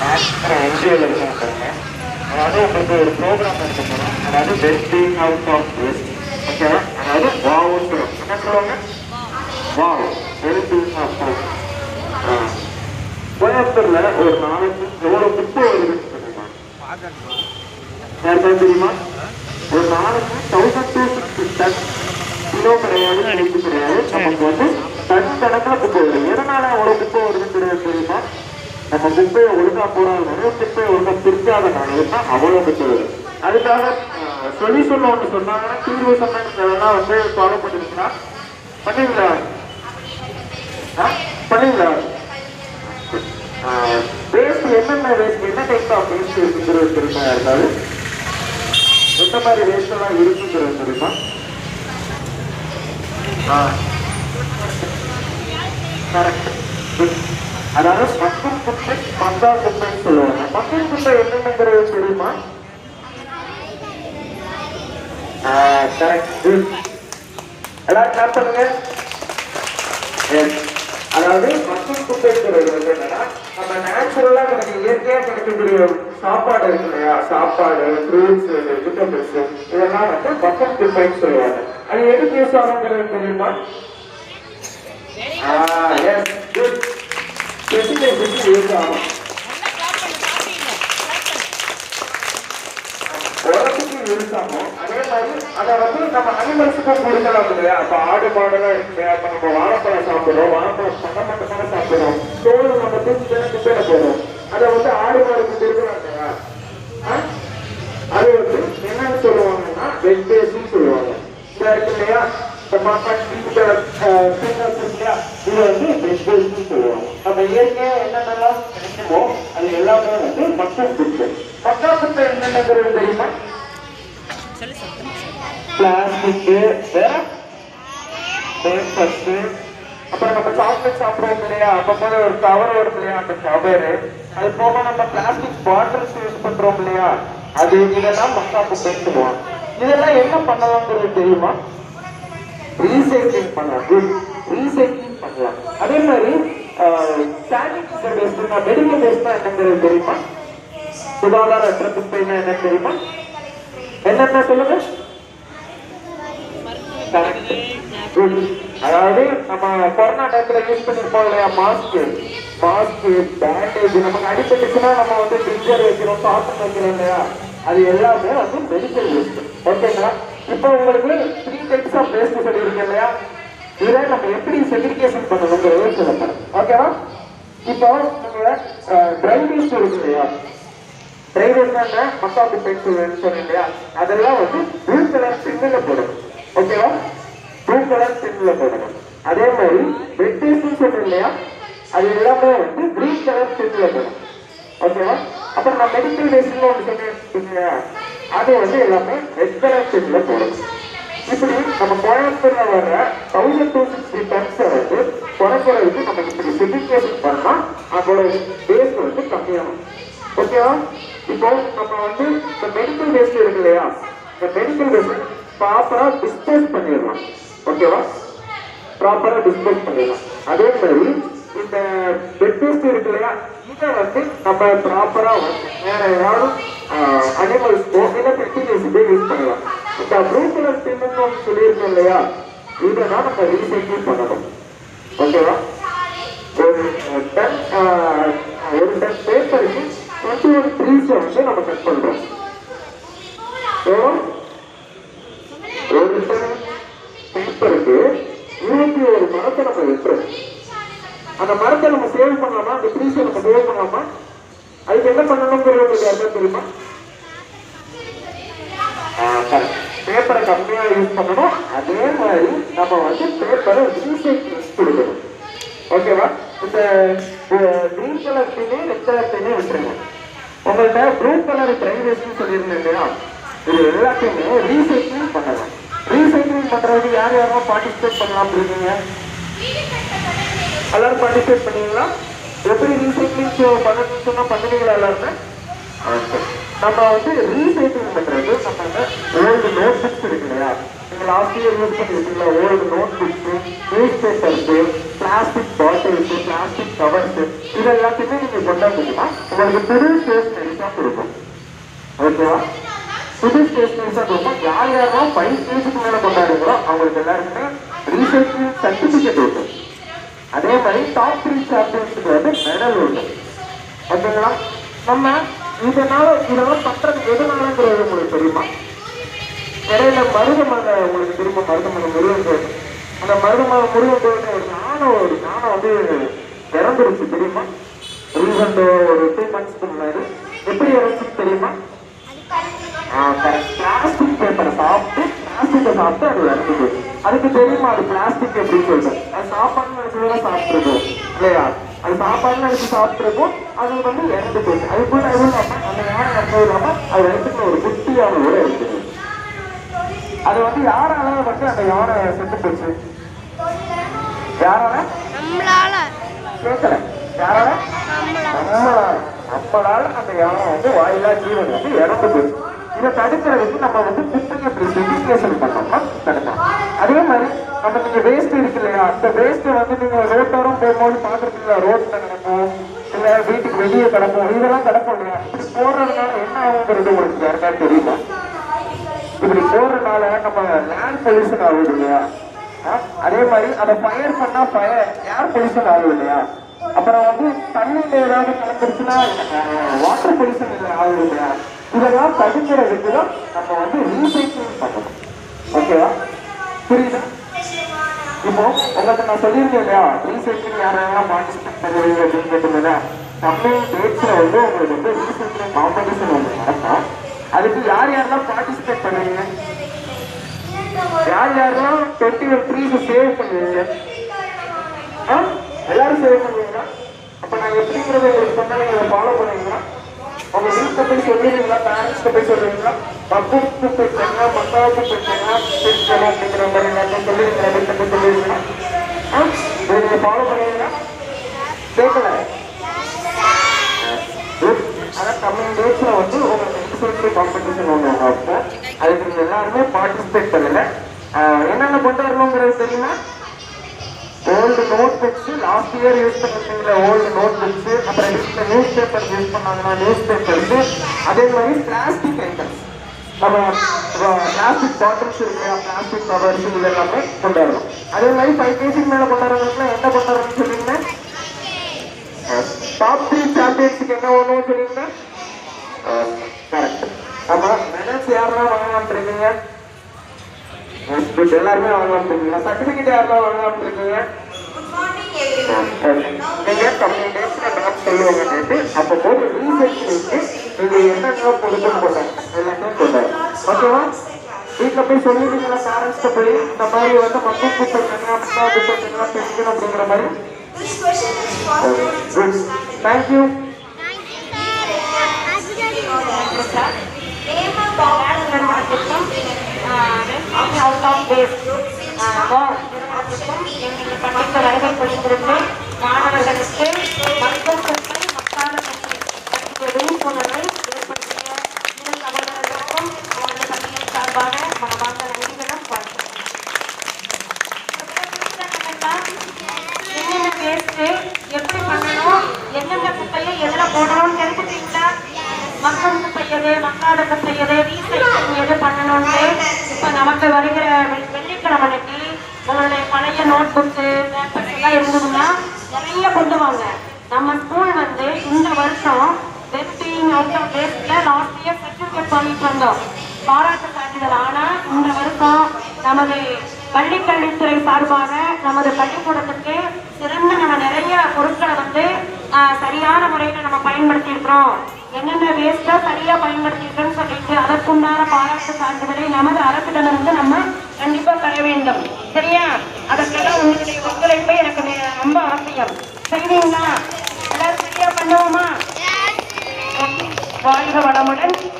என்ஜிஓவில் இருக்கேன் அதாவது உங்களுக்கு ஒரு ப்ரோக்ராம் எடுக்க போகிறோம் அதாவது பெஸ்டிங் அவுட் ஆஃப் வேஸ்ட் ஓகேவா அதாவது வாவுன்னு என்ன சொல்லுவாங்க வாவ் பெஸ்டிங் ஆஃப் கோயம்புத்தூர்ல ஒரு நாளைக்கு எவ்வளவு குப்பை வருதுன்னு தெரியுமா யாருக்காவது தெரியுமா ஒரு நாளைக்கு thousand two sixty ton kilo கிடையாது கிடையாது நமக்கு வந்து டன் கணக்கில் குப்பை வருது எதனால அவ்வளவு குப்பை வருதுன்னு தெரியுமா நம்ம குப்பையை ஒழுங்கா போடாதனால குப்பையை ஒழுங்கா பிரிக்காதனால தான் அவ்வளவு பெற்றது அதுக்காக சொல்யூஷன் ஒன்று சொன்னாங்கன்னா தீர்வு சொன்னா வந்து ஃபாலோ பண்ணிருக்கீங்களா பண்ணீங்களா ஆ? வேஸ்ட் என்னென்ன வேஸ்ட் என்ன டைப் ஆஃப் வேஸ்ட் இருக்குங்கிறது தெரியுமா இருந்தாலும் எந்த மாதிரி வேஸ்ட் எல்லாம் இருக்குங்கிறது தெரியுமா? ஆ. கரெக்ட் அதாவது மக்கள் குப்பை மக்கா குப்பைன்னு சொல்லுவாங்க. மக்கள் குப்பை என்னென்னங்கிறது தெரியுமா? கரெக்ட் எல்லாரும் கிளாப் பண்ணுங்க. அதாவது மக்கள் குப்பைங்கிறது வந்து என்னன்னா நம்ம நேச்சுரலா நமக்கு இயற்கையா கிடைக்கக்கூடிய சாப்பாடு இருக்கு இல்லையா? சாப்பாடு ஃப்ரூட்ஸ் விட்டமின்ஸ் இதெல்லாம் வந்து மக்கள் குப்பைன்னு சொல்லுவாங்க. அது எதுக்கு யூஸ் ஆகுங்கிறது தெரியுமா? ஆ எஸ் குட் வெஜிடபிள்ஸ் யூஸ் ஆகும் உரத்துக்கு யூஸ் அதே மாதிரி அதை வந்து நம்ம அனிமல்ஸுக்கும் கொடுக்கலாம் இல்லையா? அப்ப ஆடு மாடுலாம் இருக்கு இல்லையா நம்ம வாழைப்பழம் சாப்பிடுறோம். வாழைப்பழம் பழம் மட்டும் சாப்பிடுறோம். தோல் நம்ம தூக்கி தானே குப்பையில போடுறோம் அதை வந்து ஆடு மாடுக்கு கொடுக்கலாம் இல்லையா ஆ? அது வந்து என்னன்னு சொல்லுவாங்கன்னா வெஜ்டேஷன் சொல்லுவாங்க இந்த இருக்கு இல்லையா இந்த மட்டன் இந்த பின்னஸ் இல்லையா இது வந்து வெஜ்டேஷன் சொல்லுவாங்க நம்ம இயற்கையா என்னென்னலாம் கிடைக்குமோ அது எல்லாமே வந்து மக்கள் குப்பை மக்கள் என்னங்கிறது தெரியுமா பிளாஸ்டிக் வேற? பேப்பர்ஸ். அப்புறம் நம்ம சாக்லேட் சாப்பிடுவோம் இல்லையா? அப்பப்போ ஒரு கவர் வரும் இல்லையா? அந்த கவர் அது போக நம்ம பிளாஸ்டிக் பாட்டில்ஸ் யூஸ் பண்றோம் இல்லையா? அது இதெல்லாம் மக்காப்பு பேசுவோம். இதெல்லாம் என்ன பண்ணலாம்ங்கிறது தெரியுமா? ரீசைக்ளிங் பண்ணலாம். குட் ரீசைக்ளிங் பண்ணலாம். அதே மாதிரி சானிடைசர் வேஸ்ட்னா மெடிக்கல் வேஸ்ட்னா என்னங்கிறது தெரியுமா? சுகாதாரற்ற குப்பைன்னா என்ன தெரியுமா? என்னென்ன சொல்லுங்க? அதாவது நம்ம கொரோனா டைம்ல யூஸ் பண்ணிருப்போம் இல்லையா? மாஸ்க் மாஸ்க் பேண்டேஜ் நமக்கு அடிபட்டுச்சுன்னா நம்ம வந்து ட்ரிங்கர் வைக்கிறோம் சாப்பிட்டு வைக்கிறோம் இல்லையா? அது எல்லாமே வந்து மெடிக்கல் வேஸ்ட் ஓகேங்களா இப்போ உங்களுக்கு த்ரீ டைப்ஸ் ஆஃப் வேஸ்ட் சொல்லியிருக்கேன் இல்லையா? இதை நம்ம எப்படி செக்ரிகேஷன் பண்ணணுங்கிறத சொல்லுங்க ஓகேவா இப்போ நம்ம ட்ரை வேஸ்ட் இருக்கு இல்லையா? ட்ரை வேஸ்ட் மக்காப்பு பென்சில் சொன்னேன் இல்லையா? அதெல்லாம் வந்து ப்ளூ கலர் சிங்கிள் போடணும். ஓகேவா ப்ளூ கலர் சிங்கிள் போடணும். அதே மாதிரி ரெட் வேஸ்ட் சொன்னேன் இல்லையா? அது எல்லாமே வந்து கிரீன் கலர் சிங்கிள் போடணும். ஓகேவா அப்புறம் நான் மெடிக்கல் வேஸ்ட்னு ஒன்று சொன்னேன் அது வந்து எல்லாமே ரெட் கலர் சிங்கிள் போடணும். இப்படி நம்ம கோயம்புத்தூர்ல வர்ற தௌசண்ட் டூ சிக்ஸ்டி டன்ஸ் வந்து குறைக்கிறதுக்கு நம்ம இப்படி செக்ரிகேஷன் பண்ணா அதோட பேஸ் வந்து கம்மியாகும். ஓகேவா இப்போ நம்ம வந்து இந்த மெடிக்கல் வேஸ்ட் இருக்கு இல்லையா? இந்த மெடிக்கல் வேஸ்ட் ப்ராப்பரா டிஸ்போஸ் பண்ணிடலாம். ஓகேவா ப்ராப்பரா டிஸ்போஸ் பண்ணிடலாம். அதே மாதிரி இந்த பெட் வேஸ்ட் இருக்கு இல்லையா? இதை வந்து நம்ம ப்ராப்பரா வந்து வேற அனிமல்ஸ் அனிமல்ஸ்க்கோ இல்லை பெட்டிகேஸுக்கோ யூஸ் பண்ணலாம். இந்த ப்ளூ கலர் பின்னு சொல்லியிருக்கோம் இல்லையா? இதை தான் நம்ம ரீசைக்கிள் பண்ணணும். ஓகேவா ஒரு டன் ஒரு டன் பேப்பருக்கு டுவெண்ட்டி ஒன் ட்ரீஸ் வந்து நம்ம கட் பண்ணுறோம் எவ்வளோ? ஒரு டன் பேப்பருக்கு இருபத்தி ஒரு மரத்தை நம்ம வெட்டுறோம். அந்த மரத்தை நம்ம சேவ் பண்ணலாமா? அந்த ட்ரீஸை நம்ம சேவ் பண்ணலாமா? அதுக்கு என்ன பண்ணணுங்கிறது உங்களுக்கு யாருக்கா தெரியுமா? பேப்பரை கம்மியாக யூஸ் பண்ணணும். அதே மாதிரி நம்ம வந்து பேப்பரை ரீசைக்கிள் கொடுக்கணும். ஓகேவா இந்த கிரீன் கலர் தீனி ரெட் கலர் தீனி விட்டுருங்க உங்கள்கிட்ட ப்ளூ கலர் பிரைவேஸ்னு சொல்லியிருந்தேன் இல்லையா? இது எல்லாத்தையுமே ரீசைக்கிளிங் பண்ணலாம் ரீசைக்கிளிங் பண்ணுறதுக்கு யார் யாரும் பார்ட்டிசிபேட் பண்ணலாம் இருக்கீங்க எல்லாரும் பார்ட்டிசிபேட் பண்ணீங்களா? எப்படி ரீசைக்கிளிங் பண்ணணும்னு சொன்னால் பண்ணுவீங்களா எல்லாருமே? நம்ம வந்து ரீசைக்கிளிங் பண்ணுறது நம்ம ஓல்டு நோட் புக்ஸ் இருக்கு இல்லையா? நீங்கள் லாஸ்ட் இயர் யூஸ் பண்ணிருக்கீங்களா? Old note books news papers plastic bottles plastic covers இது எல்லாத்தையுமே நீங்கள் கொண்டாந்தீங்கன்னா உங்களுக்கு புது ஸ்டேஷனரிஸாக கொடுக்கும் ஓகேவா புது ஸ்டேஷனரிஸாக கொடுக்கும் யார் யாரெல்லாம் ஃபைவ் ஸ்டேஜுக்கு மேலே கொண்டாடுங்களோ அவங்களுக்கு எல்லாருக்குமே ரீசைக்கிள் சர்டிஃபிகேட் உண்டு அதே மாதிரி டாப் த்ரீ சாம்பியன்ஸுக்கு வந்து மெடல் உண்டு ஓகேங்களா நம்ம இதனால இதெல்லாம் பண்றது எதனாலங்கிறது உங்களுக்கு தெரியுமா? இடையில மருதமலை உங்களுக்கு திரும்ப மருதமலை முருகன் கோயில். அந்த மருதமலை முருகன் கோயில் ஒரு யானை ஒரு யானை வந்து திறந்துருச்சு தெரியுமா? ரீசெண்ட் ஒரு டூ மந்த்ஸ்க்கு முன்னாடி. எப்படி இறந்துச்சு தெரியுமா? பிளாஸ்டிக் பேப்பரை சாப்பிட்டு பிளாஸ்டிக்கை சாப்பிட்டு அது இறந்துது. அதுக்கு தெரியுமா அது பிளாஸ்டிக் எப்படின்னு சொல்லிட்டு? அது சாப்பாடு நினைச்சுதான் சாப்பிட்டுருக்கோம் இல்லையா? அது சாப்பாடு நினைச்சு சாப்பிட்டுருக்கோம் அது வந்து இறந்து போச்சு. அது கூட எதுவும் அந்த யானை இறந்தது இல்லாம அது இறந்துக்கு ஒரு குட்டியான ஒரு இருக்குது. அது வந்து யாரால வந்து அந்த யானை செத்து போச்சு? யாரால? நம்மளால. கேட்கல யாரால? நம்மளால நம்மளால நம்மளால அந்த யானை வந்து வாயிலா ஜீவன் வந்து இறந்து போச்சு இதை தடுக்கிறதுக்கு நம்ம வந்து குப்பையை செடிகேஷன் பண்ணோம்னா தடுக்கலாம். அதே மாதிரி நம்ம நீங்க வேஸ்ட் இருக்கு இல்லையா? அந்த வேஸ்ட்டை வந்து நீங்க ரோட்டோரம் போகும்போது பாக்குறீங்களா ரோட்ல கிடக்கும் இல்ல வீட்டுக்கு வெளியே கிடக்கும் இதெல்லாம் கிடக்கும் இல்லையா? இப்படி போடுறதுனால என்ன ஆகுங்கிறது உங்களுக்கு யாருக்காவது தெரியுமா? இப்படி போறதுனால நம்ம லேண்ட் பொல்யூஷன் ஆகுது இல்லையா? அதே மாதிரி அதை ஃபயர் பண்ணா ஃபயர் ஏர் பொல்யூஷன் ஆகும் இல்லையா? அப்புறம் வந்து தண்ணியில ஏதாவது கலந்துருச்சுன்னா வாட்டர் பொல்யூஷன் ஆகும் இல்லையா? இதெல்லாம் தடுக்கிறதுக்கு தான் நம்ம வந்து ரீசைக்கிள் பண்ணணும். ஓகேவா புரியுதா? இப்போ உங்களுக்கு நான் சொல்லியிருக்கேன் இல்லையா? ரீசைக்கிள் யாரெல்லாம் பார்ட்டிசிபேட் பண்ணுவீங்க அப்படின்னு கேட்டீங்கன்னா தமிழ் டேட்ஸ்ல வந்து உங்களுக்கு வந்து ரீசைக்கிளிங் காம்படிஷன் வந்து நடக்கும். அதுக்கு யார் யாரெல்லாம் பார்ட்டிசிபேட் பண்ணுவீங்க? யார் யாரெல்லாம் டுவெண்ட்டி ஒன் த்ரீக்கு சேவ் பண்ணுவீங்க. ஆ? எல்லாரும் சேவ் பண்ணுவீங்களா? அப்போ நான் எப்படிங்கிறத உங்களுக்கு சொன்னா நீங்க ஃபாலோ பண்ணுவீங்களா உங்கள் வீட்டை போய் சொல்லுவீங்களா? பேரண்ட்ஸ்கிட்ட போய் சொல்லுவீங்களா? பப்ளிக்கு போயிட்டாங்க மக்காவுக்கு போயிட்டாங்க அப்படிங்கிற மாதிரி நான் சொல்லுவீங்களா வீட்டுல போய் சொல்லுவீங்களா ஆ? இதை ஃபாலோ பண்ணுவீங்களா புக்ஸ் இயர் யூஸ் பண்ணிருக்கீங்களா ஓல்டு நோட் புக்ஸ் அப்புறம் நியூஸ் பேப்பர் யூஸ் பண்ணாங்கன்னா நியூஸ் பேப்பர்ஸ் அதே மாதிரி பிளாஸ்டிக் ஐட்டம்ஸ் நம்ம பிளாஸ்டிக் பாட்டில்ஸ் இருக்கு பிளாஸ்டிக் கவர்ஸ் இது எல்லாமே கொண்டு வரணும். அதே மாதிரி ஃபைவ் கேஜிக்கு மேலே கொண்டு வரவங்களுக்குலாம் என்ன கொண்டு வரணும்னு சொல்லியிருந்தேன் டாப் த்ரீ சாம்பியன்ஸுக்கு என்ன ஒண்ணுன்னு சொல்லியிருந்தேன் கரெக்ட் ஆமா மெடல்ஸ் யாரெல்லாம் வாங்கலாம் இருக்கீங்க? எல்லாருமே வாங்கலாம் இருக்கீங்க. சர்டிஃபிகேட் யாரெல்லாம் வாங்கலாம் இருக்கீங்க? நீங்க கம்மி டேஸ்ல நான் சொல்லுவாங்க அப்போ போது ரீசர்ச் நீங்க என்னென்ன கொடுக்கணும் போட்டாங்க எல்லாத்தையும் போட்டாங்க ஓகேவா வீட்டில் போய் சொல்லிடுங்களா பேரண்ட்ஸ்க்கு போய் இந்த மாதிரி வந்து மக்கள் கூப்பிட்டுருக்காங்க அப்பா கூப்பிட்டுருக்காங்க பெண்கள் அப்படிங்கிற மாதிரி This question is for good thank you name a bomb out of pace எங்களுக்கு பணிக்க வருகை மாணவர்களுக்கு மக்கள் சொற்கள் மக்கான சொற்கள் பற்றிய விழிப்புணர்வை ஏற்படுத்திய இரு சகோதரர்களுக்கும் அவரது பள்ளியின் சார்பாக மனமார்ந்த நன்றிகளும் என்னென்ன வேஸ்ட் எப்படி பண்ணணும் எந்தெந்த குப்பையை எதுல போடணும்னு தெரிஞ்சுட்டீங்களா மக்கள் குப்பையது மக்காத குப்பையது ரீசைக்கிள் எது பண்ணணும்னு இப்ப நமக்கு வருகிற வெள்ளிக்கிழமை அன்னைக்கு உங்களுடைய பழைய நோட் புக்ஸ் பேப்பர்ஸ் எல்லாம் இருந்ததுன்னா நிறைய கொண்டு வாங்க நம்ம ஸ்கூல் வந்து இந்த வருஷம் வெஸ்டிங் அவுட் ஆஃப் டேஸ்ட்ல லாஸ்ட் இயர் சர்டிபிகேட் வாங்கிட்டு வந்தோம் பாராட்டு சான்றிதழ். ஆனால் இந்த வருஷம் நமது பள்ளிக்கல்வித்துறை சார்பாக நமது பள்ளிக்கூடத்துக்கு சிறந்த நம்ம நிறைய பொருட்களை வந்து சரியான முறையில் நம்ம பயன்படுத்தி இருக்கிறோம் என்னென்ன வேஸ்ட்டை சரியாக பயன்படுத்தி இருக்கோம்னு சொல்லிட்டு அதற்குண்டான பாராட்டு சான்றிதழை நமது அரசிடமிருந்து நம்ம கண்டிப்பாக பெற வேண்டும். சரியா? அதற்கெல்லாம் உங்களுடைய ஒத்துழைப்பு எனக்கு ரொம்ப அவசியம். சரிங்களா? எல்லாரும் சரியா பண்ணுவோமா வாழ்க வளமுடன்